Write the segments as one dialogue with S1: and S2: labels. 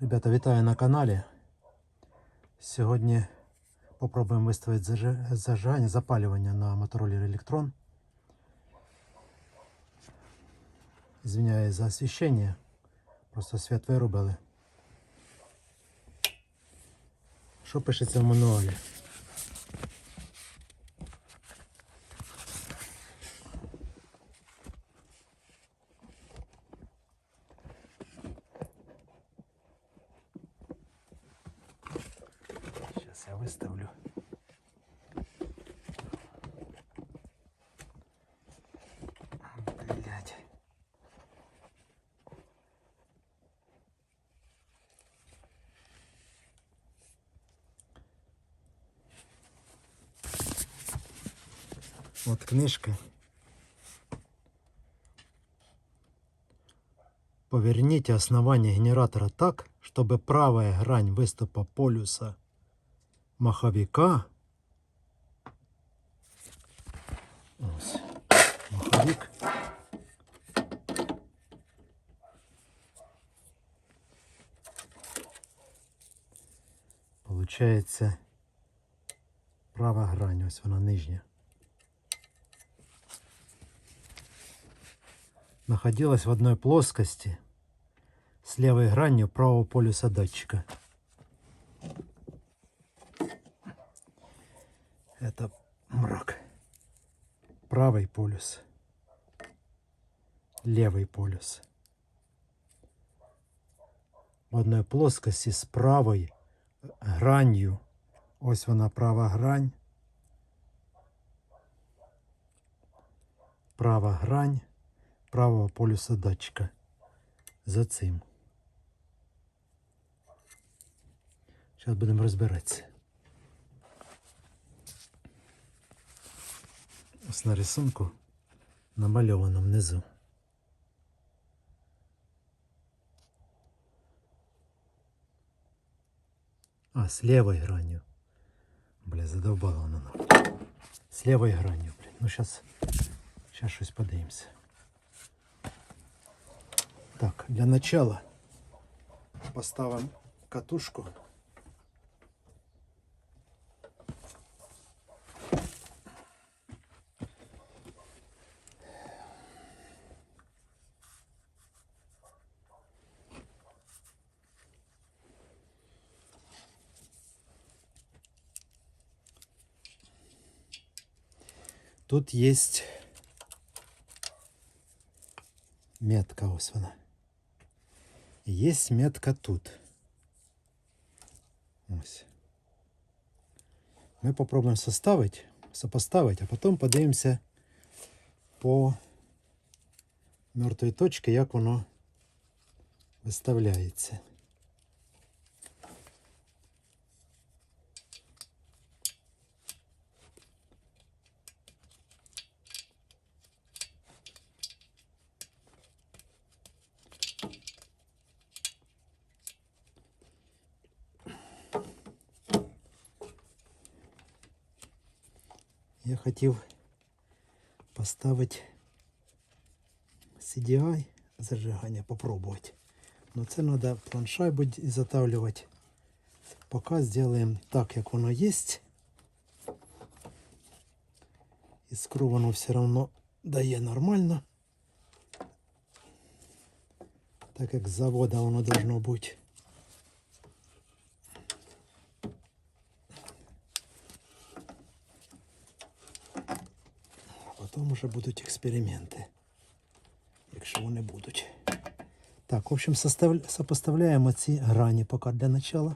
S1: Ребята, вітаю на каналі. Сьогодні попробуємо виставити зажи- зажигання, запалювання на мотороллер Electron. Звиняюсь за освіщення. Просто світ вирубили. Що пишеться в мануалі? Выставлю. Вот книжка. Поверните основание генератора так, чтобы правая грань выступа полюса маховика. Ось. Маховик. Получається права грань, ось вона нижня. Находилась в одной плоскости с левой гранью правого полюса датчика. Это мрак. Правый полюс. Левый полюс. В одной плоскости с правой гранью. Ось вона права грань. Права грань правого полюса датчика. За цим. Зараз будемо розбиратися. Ось на рисунку намальовано внизу. А, с левой гранью. Бля, задовбала вона нахуй. З левой гранью, блін. Ну сейчас, сейчас щось подивимося. Так, для начала поставим катушку. Тут есть метка, ось вона. І Є метка тут. Ось. Ми попробуємо составити, сопоставити, а потім подивимося по мертвій точці, як воно виставляється. Я хотів поставити CDI зажигання, попробувати. Но це треба планшайбу изготавливать. Пока сделаем так, як воно є. Іскру воно все равно дає нормально. Так як з завода воно должно бути. А потім вже будуть експерименти. Якщо вони будуть. Так, в общем, состав... сопоставляємо ці грані поки для начала.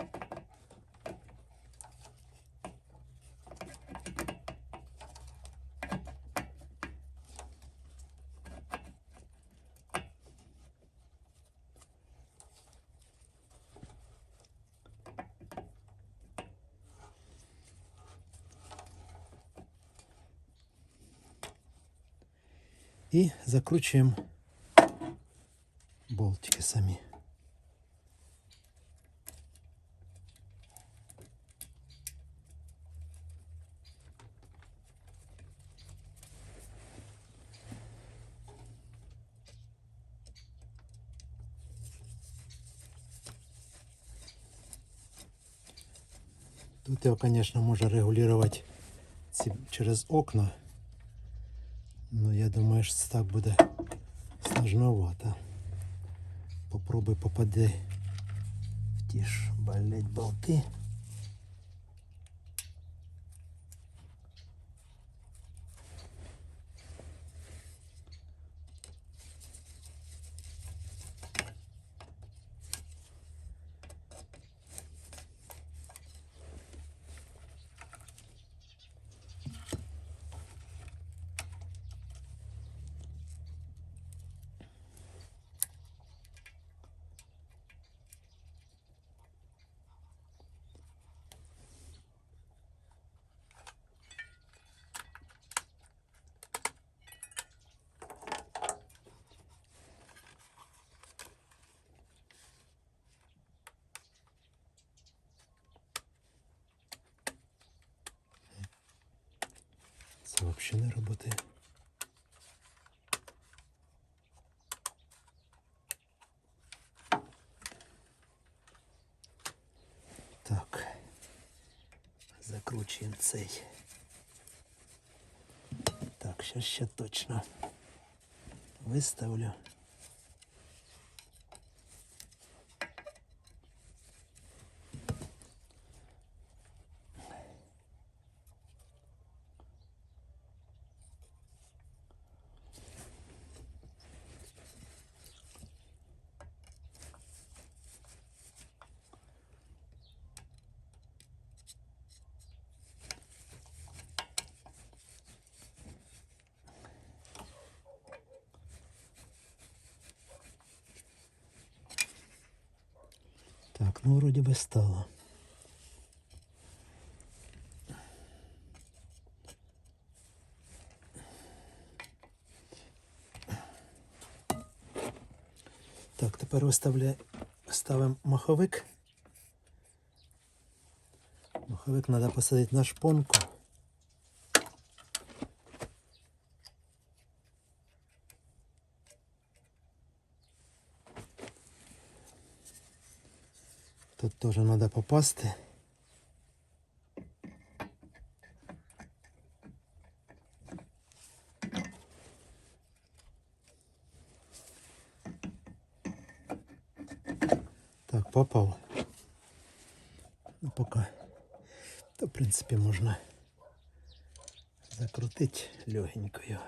S1: И закручиваем болтики сами. Тут его, конечно, можно регулировать через окна. Ну, я думаю, що це так буде сложновато. Попробуй попади в ті ж блять болти. Взагалі не. Так. Закручуємо цей. Так, зараз ще точно виставлю. Ну вроде бы стало. Так, тепер виставляємо ставимо маховик. Маховик треба посадити на шпонку. Тут тоже надо попасти. Так, попал. Ну, пока. То, в принципе, можно закрутить легенько його.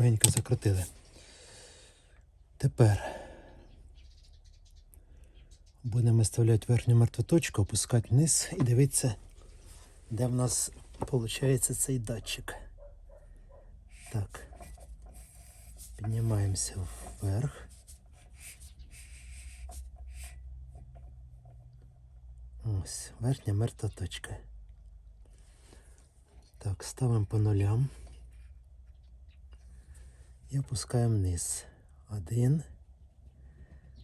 S1: Легенько закрутили. Тепер будемо виставляти верхню мертву точку, опускати вниз і дивитися, де в нас виходить цей датчик. Так. Піднімаємося вверх. Ось, верхня мертва точка. Так, ставимо по нулям. І опускаємо вниз. Один,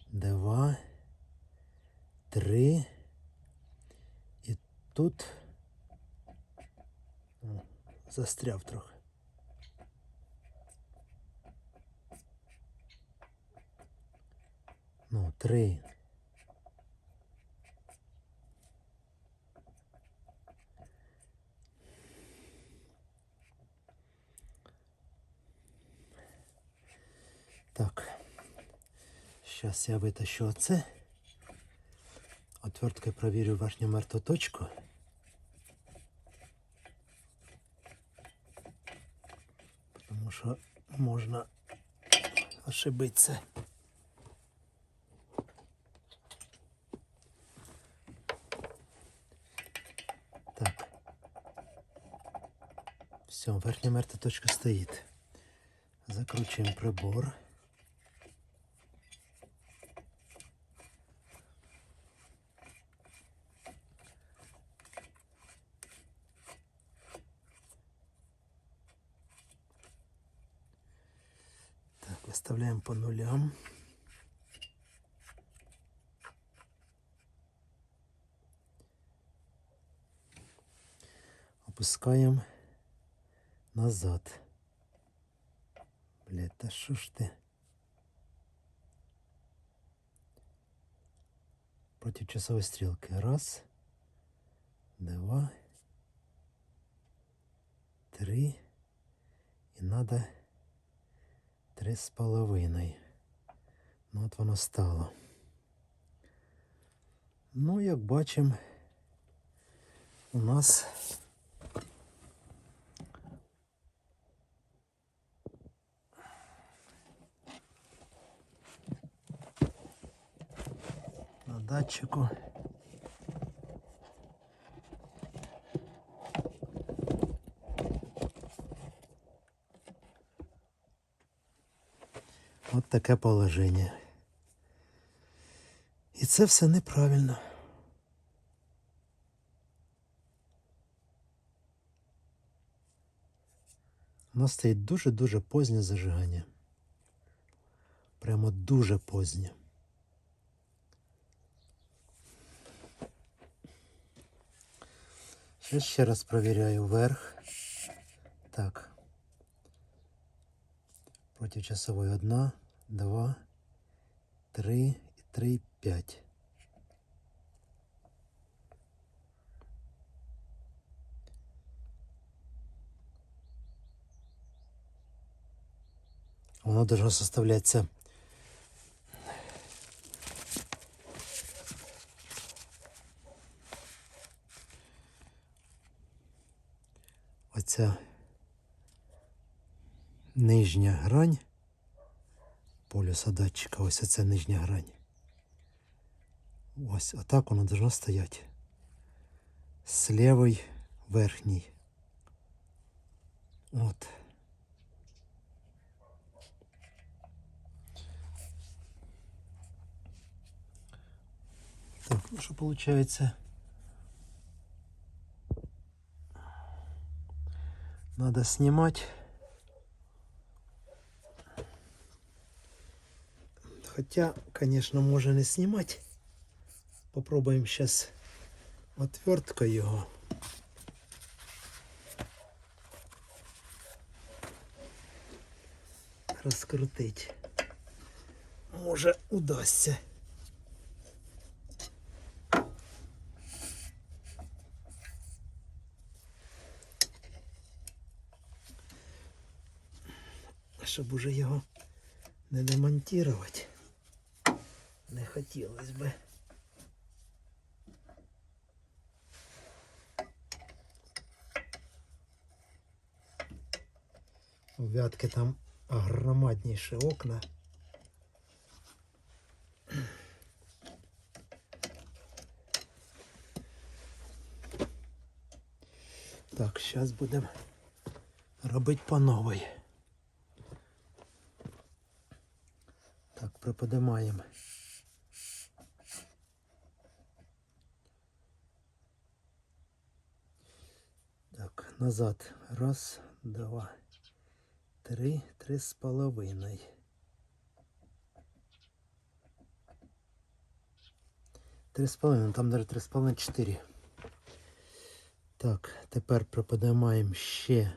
S1: два, три. І тут застряв трохи. Ну, три. Так. Сейчас я вытащу оце. Отверткой проверю верхню мертву точку. Потому что можно ошибиться. Так. Все, верхня мертва точка стоит. Закручиваем прибор. Так, выставляем по нулям. опускаємо назад. Блядь, та що ж ти? Проти часової стрілки. Раз, два, три. І надо три з половиною. Ну, от воно стало. Ну, як бачимо, у нас датчику От таке положення. І це все неправильно. У нас стоїть дуже-дуже позднє зажигання. Прямо дуже позднє. Ще ще раз провіряю вверх. Так. Проти часової одна, два, три, і три, п'ять. Воно должно составляться нижня грань полюса датчика, ось оця нижня грань. Ось отак воно должно стояти. З лівий верхній. От. Так, ну що получается? Надо снимать. Хотя, конечно, можно не снимать. Попробуем сейчас отверткой его. Розкрутить. Може удасться. Щоб уже його не демонтувати Не хотілося би. У вятки там громадніші окна. Так, зараз будемо робити по новій. Так, приподимаємо. Назад. Раз, два, три, три з половиною. Три з половиною, там навіть три з половиною, чотири. Так, тепер приподимаємо ще.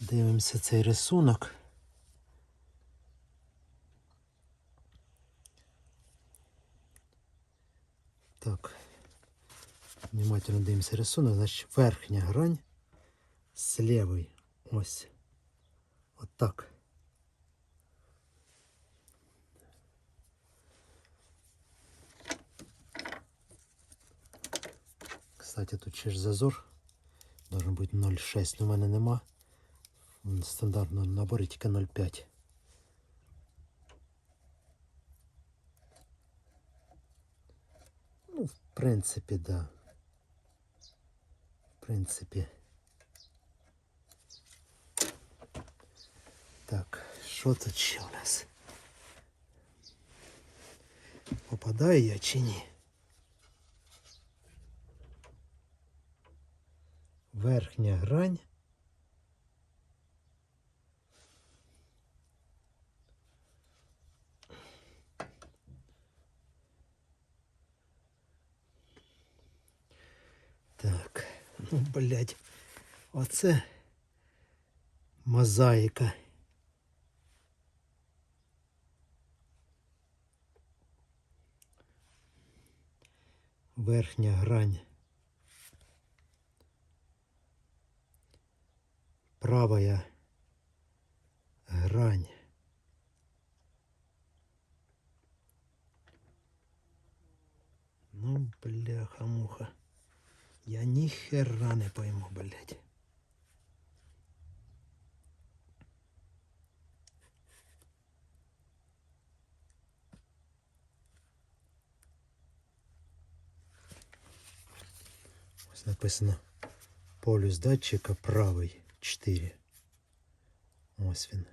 S1: Дивимося цей рисунок. Внимательно дивимося рисунок. Значить, верхня грань з лівої. Ось. От так. Кстати, тут ще ж зазор. Должен бути 0,6, но в мене нема. В стандартному наборі тільки 0,5. Ну, в принципі, да. В принципі. Так, що тут ще у нас? Попадаю я чи ні? Верхня грань. Ну, блядь. Оце мозаїка. Верхня грань. Правая грань. Ну, бляха-муха. Я ни хера не пойму, блядь. Написано полюс датчика правий 4. Ось він.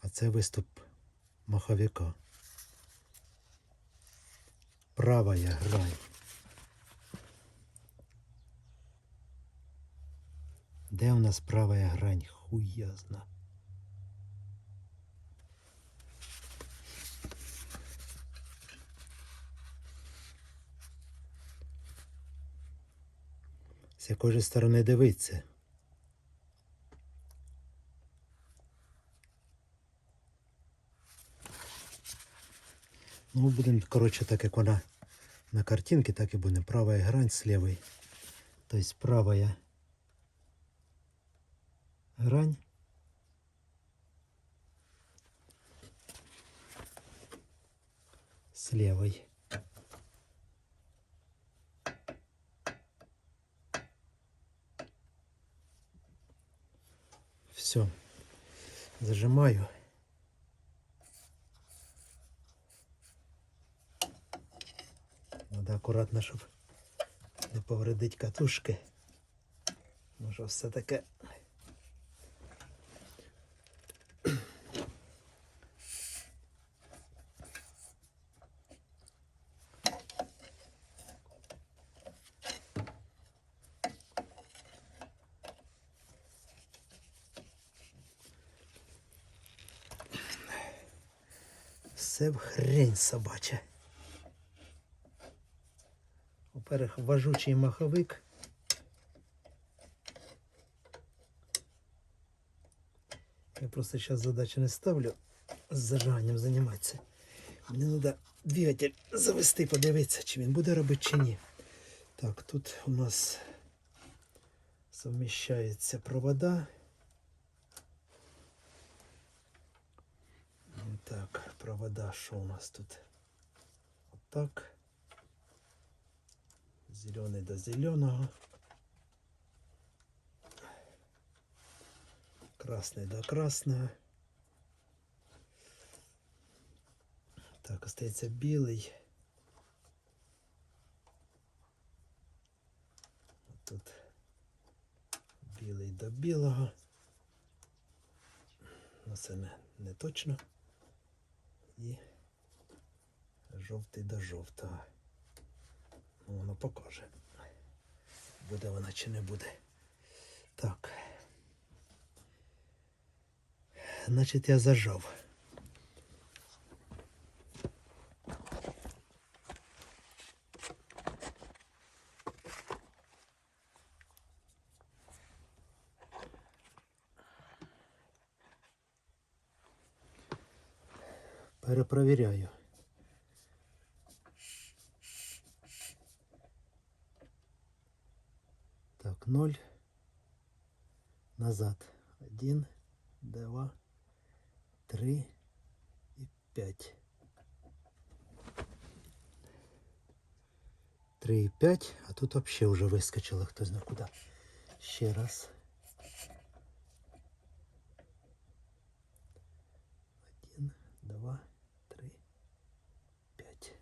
S1: А це виступ маховика. Правая грань. Де у нас правая грань? Хуязна. З якої сторони дивиться? Ну, будемо, коротше, так як вона на картинці, так і буде. Правая грань з лівої. Тобто правая грань. С левой. Все. Зажимаю. Надо акуратно, щоб не повредить катушки. Може все таке. Все в хрень собача. важучий маховик. Я просто сейчас задачу не ставлю з зажиганням займатися. Мені треба двигатель завести, подивитися, чи він буде робити, чи ні. Так, тут у нас совмещаються провода. Так, провода, що у нас тут? Отак. Зеленый до зеленого. Красный до красного. Так, остається білий. Тут білий до білого. Ну це не, не точно. І жовтий до жовтого. Ну, воно покаже. Буде вона чи не буде. Так. Значить, я зажав. Перепровіряю. Так, ноль. Назад. Один, два, три и пять. Три и пять, а тут вообще уже выскочило кто знает куда. Ще раз. Один, два, три, пять.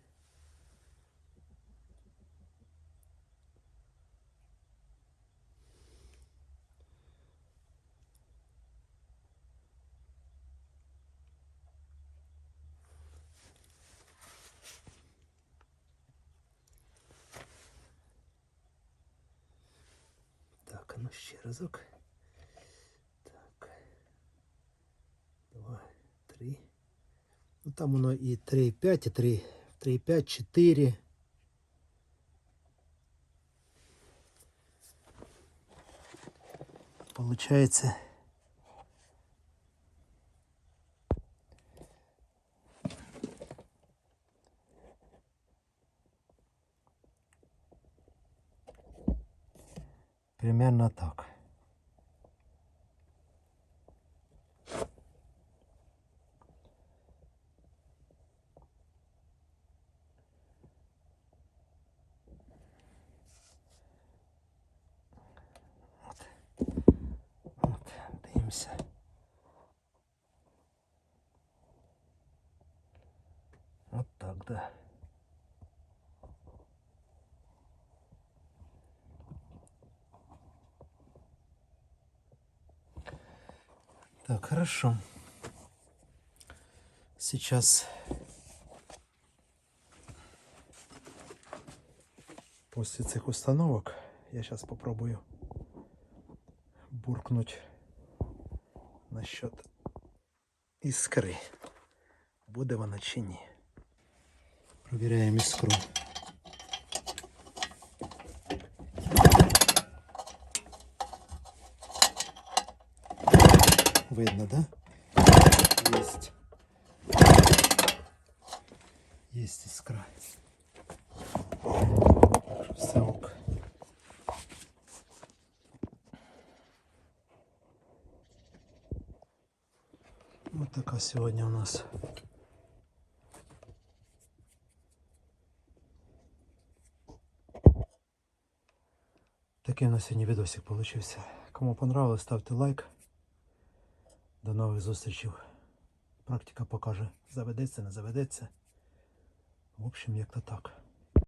S1: Так, а ну ще разок. Так. Два, три. Ну там воно і 3,5, і 3, 3,5, 4. Получается примерно так. От, дивимося. От так, хорошо. Сейчас после цих установок я сейчас попробую буркнуть насчет іскри. Буде вона чи. Провіряємо іскру. Видно, да? Есть. Есть искра. Так що Все ок. Вот така сьогодні у нас. Такий у нас сьогодні відосик получився. Кому понравилось, ставте лайк. До нових зустрічей. Практика покаже, заведеться, не заведеться. В общем, як то так.